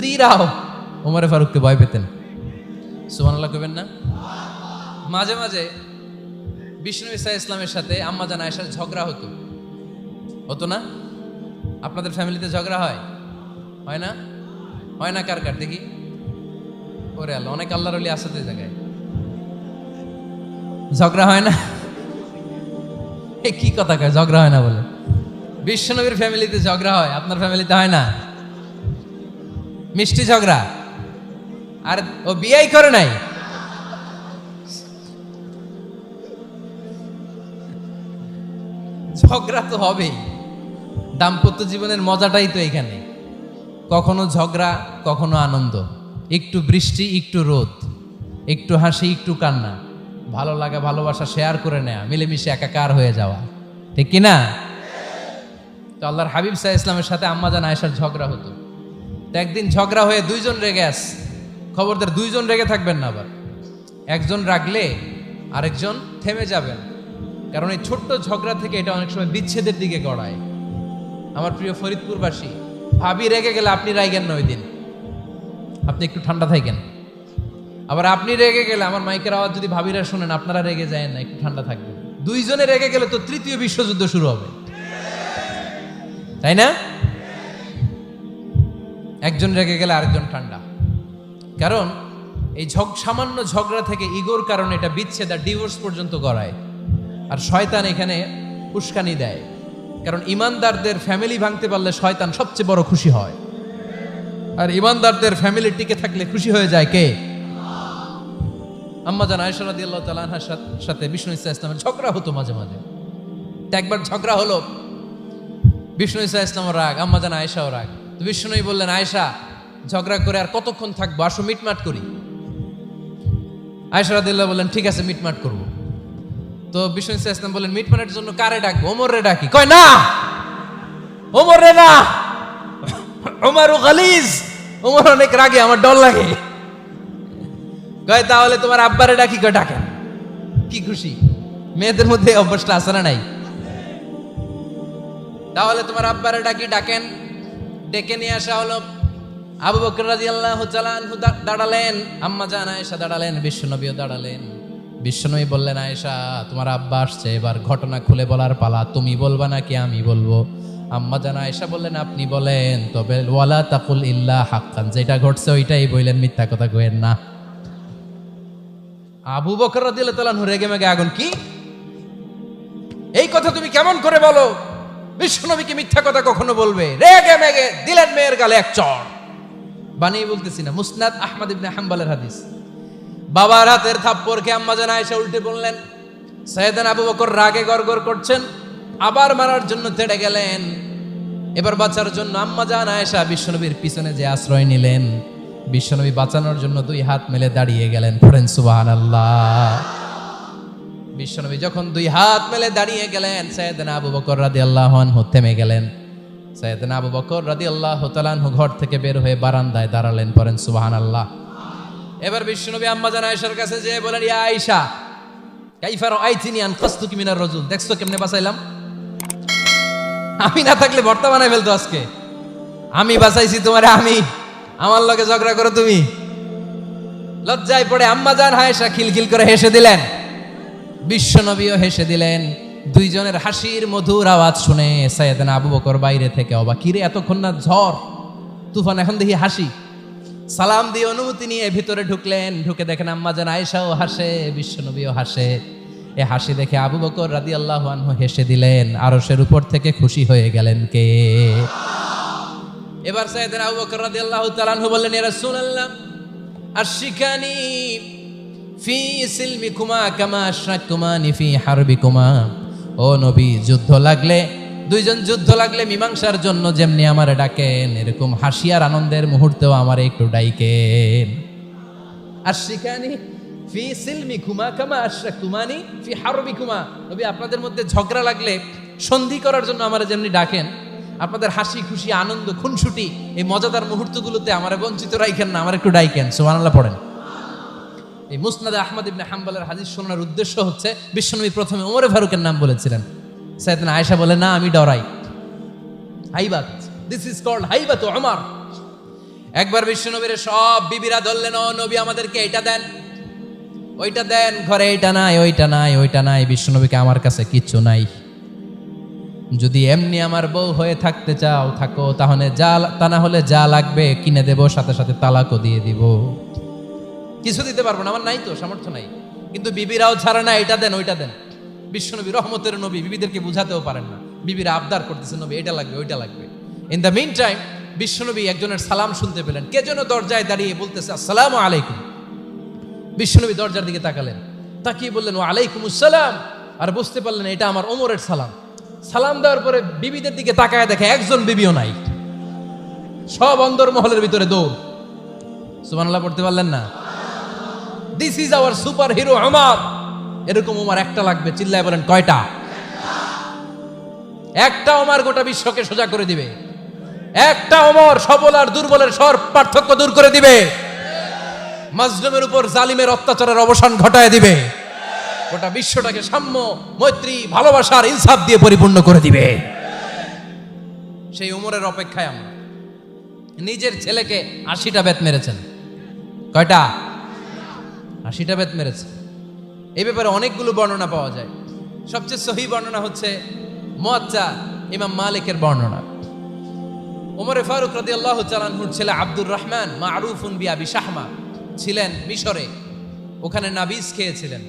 স্ত্রীরাও ওমরে ফারুককে ভয় পেতেন। সুবহানাল্লাহ কবেন না? মাঝে মাঝে বিষ্ণু ইসা ইসলামের সাথে আম্মা জান আয়েশার ঝগড়া হতো। হতো না? আপনাদের ফ্যামিলিতে ঝগড়া হয়? হয় না? হয় না কার কার? দেখি। ওরে আল্লাহ, অনেক আল্লাহর অলি আছে তো জায়গায়। ঝগড়া হয় না? এ কি কথা কয়? ঝগড়া হয় না বলে। বিশ্বনবীর ফ্যামিলিতে ঝগড়া হয়, আপনার ফ্যামিলিতে হয় না? মিষ্টি ঝগড়া। আর ও বিয়াই করে নাই। ঝগড়া তো হবেই। দাম্পত্য জীবনের মজাটাই তো এখানে। কখনো ঝগড়া, কখনো আনন্দ। একটু বৃষ্টি, একটু রোদ। একটু হাসি, একটু কান্না। ভালো লাগা, ভালোবাসা শেয়ার করে নেয়া। মিলেমিশে একাকার হয়ে যাওয়া। ঠিক কি না তো আল্লাহর হাবিব সাহা ইসলামের সাথে আম্মাজান আয়েশার ঝগড়া হতো। তো একদিন ঝগড়া হয়ে দুইজন রেগে আস। খবরদার দুইজন রেগে থাকবেন না আবার। একজন রাগলে আরেকজন থেমে যাবেন। কারণ এই ছোট্ট ঝগড়া থেকে এটা অনেক সময় বিচ্ছেদের দিকে গড়ায়। আমার প্রিয় ফরিদপুরবাসী, ভাবি রেগে গেলে আপনি রাইগেন না ওই দিন। আপনি একটু ঠান্ডা থাকেন। আবার আপনি রেগে গেলে, আমার মাইকের আওয়াজ যদি ভাবিরা শুনেন, আপনারা রেগে যায় না, একটু ঠান্ডা থাকবেন। দুইজনে রেগে গেলে তো তৃতীয় বিশ্বযুদ্ধ শুরু হবে। তাই না? একজন রেগে গেলে আরেকজন ঠান্ডা। কারণ এই ঝগ সামান্য ঝগড়া থেকে ইগোর কারণে এটা বিচ্ছেদ আর ডিভোর্স পর্যন্ত করায় আর শয়তান এখানে উস্কানি দেয়। কারণ ইমানদারদের ফ্যামিলি ভাঙতে পারলে শয়তান সবচেয়ে বড় খুশি হয়। আর ইমানদারদের ফ্যামিলি টিকে থাকলে খুশি হয়ে যায় কে? আম্মা জান আয়েশা রাদিয়াল্লাহু তাআলা সাথে বিষ্ণু ইসা ইসলামের ঝগড়া হতো মাঝে মাঝে। একবার ঝগড়া হলো, বিষ্ণু ইসা ইসলামের রাগ, আম্মা জান আয়েশাও রাগ। তো বিষ্ণুই বললেন, আয়েশা, ঝগড়া করে আর কতক্ষণ থাকব? আসো, মিটমাট করি। আয়েশা রাদিয়াল্লাহু বললেন, ঠিক আছে, মিটমাট করব। তো বিষ্ণু ইসলাম বললেন, মিটমাটের জন্য কারে ডাকবো? ওমর রে ডাকি। কয়, না! ওমর রে না! ওমর গালিজ! ওমর অনেক রাগে, আমার ডর লাগে। কয়, তাহলে তোমার আব্বারে ডাকি? কয়, ডাকেন। কি খুশি, মেয়েদের মধ্যে অভ্যাসটা আছে না নাই? তাহলে তোমার আব্বারে ডাকি, ডাকেন। ডেকে নিয়ে আসা হলো। আবু বকর রাদিয়াল্লাহু তাআলা আনহু দা- দাঁড়ালেন, আম্মা জান আয়েশা দাঁড়ালেন, বিশ্বনবীও দাঁড়ালেন। বিশ্বনবী বললেন, আয়েশা, তোমার আব্বা আসছে, এবার ঘটনা খুলে বলার পালা তুমি বলবা নাকি আমি বলব? আম্মা জান আয়েশা বললেন, আপনি বলেন, তবে ওয়ালা তাকুল ইল্লা হাক্কান, যেটা ঘটছে ওইটাই বললেন মিথ্যা কথা কইেন না। আবু বকর রাদিয়াল্লাহু তাআলা রেগে মেগে আগুন কি? এই কথা তুমি কেমন করে বলো? বিশ্বনবীকে মিথ্যা কথা কখনো বলবে? রেগে মেগে দিলেন মেয়ের গালে এক চড় বানিয়ে বলতেছি না, মুসনাদ আহমদ ইবনে হাম্বালের হাদিস। বাবার হাতের থাপ্পড়কে আম্মা জান আয়েশা উল্টে বললেন, সৈয়দান আবু বকর রাগে গড়গড় করছেন, আবার মারার জন্য তেড়ে গেলেন। এবার বাঁচার জন্য আম্মা জান আয়েশা বিশ্বনবীর পিছনে যে আশ্রয় নিলেন বিশ্বনবী বাঁচানোর জন্য দুই হাত মেলে দাঁড়িয়ে গেলেন, পড়েন সুবহানাল্লাহ। বিশ্বনবী যখন দুই হাত মেলে দাঁড়িয়ে গেলেন সৈয়দনা আবু বকর রাদিয়াল্লাহু আনহু থেমে গেলেন। সৈয়দনা আবু বকর রাদিয়াল্লাহু তাআলা আনহু ঘর থেকে বের হয়ে বারান্দায় দাঁড়ালেন, পড়েন সুবহানাল্লাহ। এবার বিশ্বনবী আম্মা জান আয়েশার কাছে যে বলেন, ইয়া আয়েশা, কাইফা রাআইতিনি আন কাসতুকি মিনার রাজুল? দেখছ কেমনে বাঁচাইলাম? আমি না থাকলে ভর্তা বানাই ফেলতো আজকে। আমি বাঁচাইছি তোমারে, আমি। আমার লগে ঝগড়া করো তুমি। লজ্জায় পড়ে আম্মা জান আয়েশা খিলখিল করে হেসে দিলেন। বিশ্বনবীও হেসে দিলেন, দুইজনের হাসির মধুর আওয়াজ শুনে সাইয়েদনা আবু বকর বাইরে থেকে অবা কিরে, এতক্ষণ না ঝড়? তুফান এখন দেখি হাসি। সালাম দিয়ে অনুমতি নিয়ে ভিতরে ঢুকলেন, ঢুকে দেখেন আম্মা যেন আয়েশাও হাসে, বিশ্বনবীও হাসে। এ হাসি দেখে আবু বকর রাদি আল্লাহ আনহু হেসে দিলেন, আরশের উপর থেকে খুশি হয়ে গেলেন কে? এবার সাইয়েদনা আবু বকর রাদি আল্লাহ তালানহু বললেন এ আর আশিকানি ফি সিলমিকুমা কামা আশরাকুমানি ফি হারবিকুমা। ও নবী, যুদ্ধ লাগলে, দুইজন যুদ্ধ লাগলে মীমাংসার জন্য যেমনি আমারে ডাকেন, এরকম হাসি আর আনন্দের মুহূর্তেও আমারে একটু ডাইকেন। আর শিখানি ফি সিলমিকুমা কামা আশরাকুমানি ফি হারবিকুমা। নবী, আপনাদের মধ্যে ঝগড়া লাগলে সন্ধি করার জন্য আমারে যেমনি ডাকেন, আপনাদের হাসি খুশি, আনন্দ, খুনসুটি, এই মজাদার মুহূর্তগুলোতে আমারে বঞ্চিত রাইখেন না, আমার একটু ডাইকেন, সুবহানাল্লাহ পড়েন। এই মুসনাদে আহমদ ইবনে হাম্বলের হাদিস শোনার উদ্দেশ্য হচ্ছে, বিশ্বনবী প্রথমে ওমরে ফারুকের নাম বলেছিলেন। সাইয়েদনা আয়েশা বলে, না, আমি ডরাই। হাইবাত দিস ইজ কল্ড হাইবাত ওমর। একবার বিশ্বনবীর সব বিবিরা ধরলেন, ও নবী, আমাদেরকে এটা দেন। ওইটা দেন, ঘরে এইটা নাই, ওইটা নাই ওইটা নাই, বিশ্বনবীকে আমার কাছে কিচ্ছু নাই। যদি এমনি আমার বউ হয়ে থাকতে চাও, থাকো, তাহলে যা, তা না হলে যা লাগবে, কিনে দেব, সাথে সাথে তালাকও দিয়ে দিব। কিছু দিতে পারব না, আমার নাই তো, সামর্থ্য নাই। কিন্তু বিবিরাও ছাড়ে না, এটা দেন, ওইটা দেন। বিশ্বনবী রহমতের নবী, বিবিদেরকে বুঝাতেও পারেন না। বিবিরা আবদার করতেছে, নবী, এটা লাগবে, ওইটা লাগবে। ইন দ্য মিন টাইম বিশ্বনবী একজনের সালাম শুনতে পেলেন। কে যেন দরজায় দাঁড়িয়ে বলতেছে, আসসালামু আলাইকুম। বিশ্বনবী দরজার দিকে তাকালেন। তাকিয়ে বললেন ও আলাইকুম আসসালাম আর বুঝতে পারলেন, এটা আমার ওমরের সালাম। সালাম দেওয়ার পরে বিবিদের দিকে তাকায় দেখে একজন বিবিও নাই। সব অন্দর মহলের ভিতরে দৌড়। সুবহানাল্লাহ, পড়তে পারলেন না? This is our super hero আমার এরকম ওমার একটা লাগবে, চিল্লায় বলেন, কয়টা? একটা ওমার গোটা বিশ্বকে সোজা করে দিবে। একটা ওমর সবল আর দুর্বলের সর পার্থক্য দূর করে দিবে। মাজলুমের উপর জালিমের অত্যাচারের অবসান ঘটায় দিবে। গোটা বিশ্বটাকে সাম্য, মৈত্রী, ভালোবাসার ইনসাফ দিয়ে পরিপূর্ণ করে দিবে। সেই উমরের অপেক্ষায় আমরা। নিজের ছেলেকে আশিটা বেত মেরেছেন। কয়টা? আশিটা বেত মেরেছে। এই ব্যাপারে অনেকগুলো বর্ণনা পাওয়া যায়। সবচেয়ে সহি বর্ণনা হচ্ছে মোয়াচ্চা ইমাম মালিকের বর্ণনা। ওমরে ফারুক রাদি আল্লাহ চালানহুর ছেলে আব্দুর রহমান মা মারুফুন বিয়াবি শাহমা ছিলেন মিশরে। ওখানে নাবিজ খেয়েছিলেন।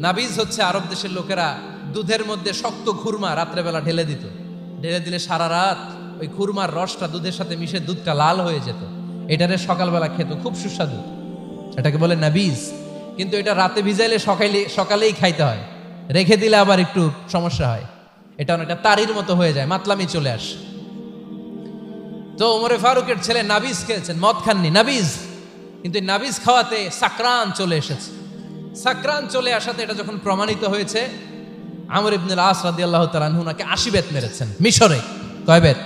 নাবিজ হচ্ছে আরব দেশের লোকেরা দুধের মধ্যে শক্ত খুরমা রাত্রেবেলা ঢেলে দিত। ঢেলে দিলে সারা রাত ওই খুরমার রসটা দুধের সাথে মিশে দুধটা লাল হয়ে যেত। এটারে সকালবেলা খেত, খুব সুস্বাদু। এটাকে বলে নাবিজ। কিন্তু এটা রাতে ভিজাইলে সকালে সকালেই খাইতে হয়। রেখে দিলে আবার একটু সমস্যা হয়। এটা অনেকটা তারির মতো হয়ে যায়, মাতলামি চলে আসে। তো ওমরে ফারুকের ছেলে নাবিজ খেয়েছেন, মদ খাননি, নাবিজ। কিন্তু নাবিজ খাওয়াতে সাকরান চলে এসেছে। সাকরান চলে আসাতে এটা যখন প্রমাণিত হয়েছে, আমর ইবনুল আস রাদিয়াল্লাহু তাআলা আনহু আশি বেত মেরেছেন, মিশরে। কয় বেত?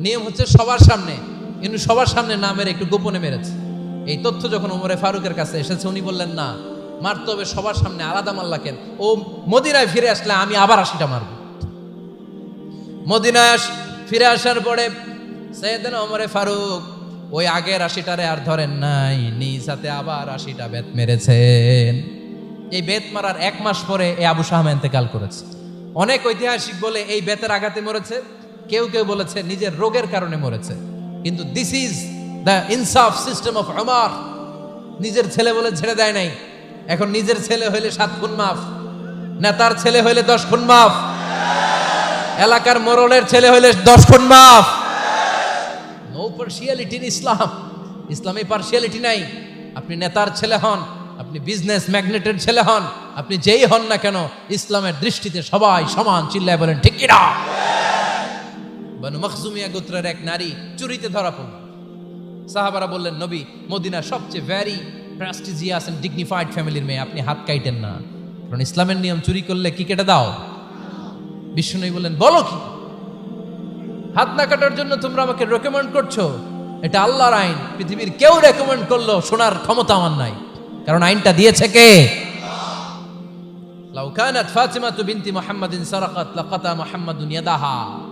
নিয়ম হচ্ছে সবার সামনে। কিন্তু সবার সামনে না মেরে একটু গোপনে মেরেছে। এই তথ্য যখন ওমরে ফারুকের কাছে এসেছে, উনি বললেন, না, মারতে হবে সবার সামনে আলাদা মাল্লা কেন ও মদিনায় ফিরে আসলে আমি আবার আশিটা মারব। মদিনায় ফিরে আসার পরে সৈয়দিন ওমরে ফারুক ওই আগের আশিটারে আর ধরেন নাই, নিজ হাতে আবার আশিটা বেত মেরেছেন। এই বেত মারার এক মাস পরে এই আবু শাহমা ইন্তেকাল করেছে। অনেক ঐতিহাসিক বলে এই বেতের আঘাতে মরেছে। কেউ কেউ বলেছে নিজের রোগের কারণে মরেছে। কিন্তু দিস ইজ দ্য ইনসাফ সিস্টেম অফ আমার নিজের ছেলে বলে ছেড়ে দেয় নাই। এখন নিজের ছেলে হইলে সাত খুন মাফ। নেতার ছেলে হইলে দশ খুন মাফ। এলাকার মোরলের ছেলে হইলে দশ খুন মাফ। নো পার্সিয়ালিটি ইন ইসলাম ইসলামে পার্সিয়ালিটি নাই। আপনি নেতার ছেলে হন, আপনি বিজনেস ম্যাগনেটের ছেলে হন, আপনি যেই হন না কেন, ইসলামের দৃষ্টিতে সবাই সমান চিল্লায় বলেন, ঠিক কিনা? বানু মখজুমিয়া গোত্রের এক নারী চুরিতে ধরা পড়ল। সাহাবারা বললেন, নবী মদিনা সবচেয়ে ভ্যারি প্রেস্টিজিয়াস এন্ড ডিগনিফাইড ফ্যামিলির মেয়ে, আপনি হাত কাইটেন না। কারণ ইসলামের নিয়ম চুরি করলে কি কেটে দাও? বিষ্ণু বললেন, বলো কি? হাত না কাটার জন্য তোমরা আমাকে রেকমেন্ড করছ? এটা আল্লাহর আইন। পৃথিবীর কেউ রেকমেন্ড করল শোনার ক্ষমতা আমার নাই। কারণ আইনটা দিয়েছে কে? লাউ কানাত ফাতিমাতু বিনতি মুহাম্মাদিন সারাকাত, লাকাতা মুহাম্মাদুন ইয়াদাহা।